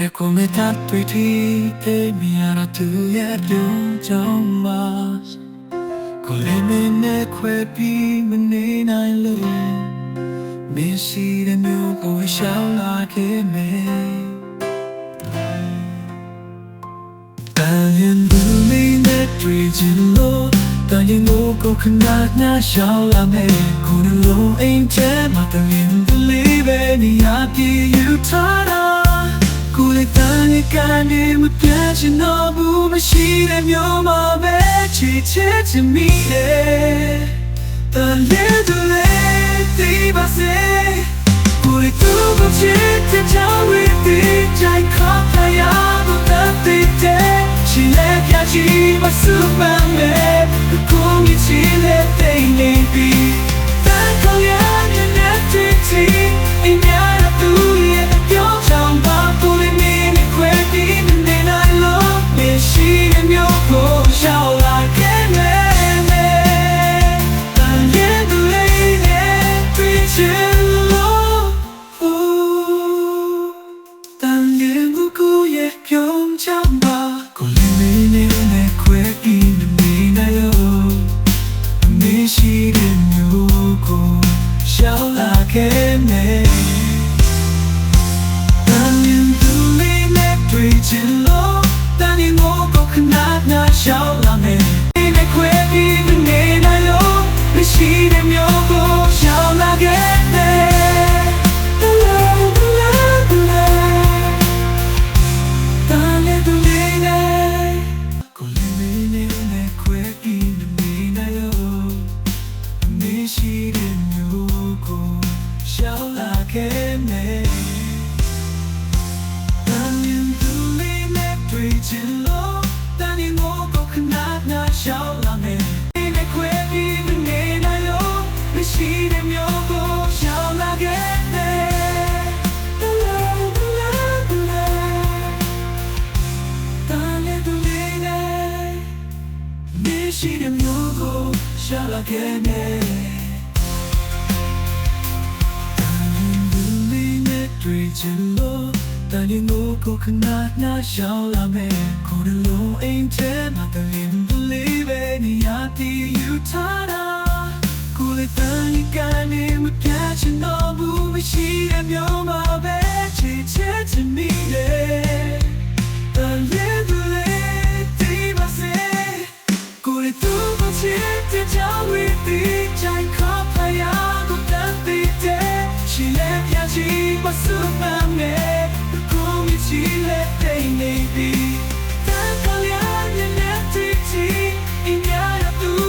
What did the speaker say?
E come tanto i tipi mi era tu e dunjong mas Con le mene que pi mene nai lu Mi si de mio coi shao la che me Tan yin du mi ne tri jin lo Tan yin mo ko khnat na shao la me Con lo ain che ma tan yin believe in ya pi you tada ကနေမပြတ်ချင်တော့ဘူးမရှိတဲ့မျိုးမှာပဲချစ်ချစ်ချင်မိတယ်တလေးတလေးဒီပါစေကိုယ်တူကိုချစ်တဲ့ချောင်းဝေးဒီကြိုက်ခါပြရတော့ jump. ခဲ့မယ်တန်ရင်သူလေးနဲ့တွေ့ချင်လို့တန်ရင်ကိုကိုခဏနာရှောက်လာမယ်ဒီနဲ့ခွဲပြီးမနေနိုင်လို့မရှိတဲ့မျိုးကိုရှောက်လာခဲ့မယ်တလဲတလဲတလဲတန်ရင်သူလေးနဲ့မရှိတဲ့မျိုးကိုရှောက်လာခဲ့မယ် တွေ့ချင်လို့တန်ရင်ကိုကိုခဏနာရှောင်းလာမယ်ကိုယ်လုံးအိမ်ထဲမှာတလင်းတလေးပဲနေရတည်ယူထားတာကိုယ်တန်ရင်ကနေမပြတ်ချင်တော့ဘူးမရှိတဲ့မျိုးမှာပဲ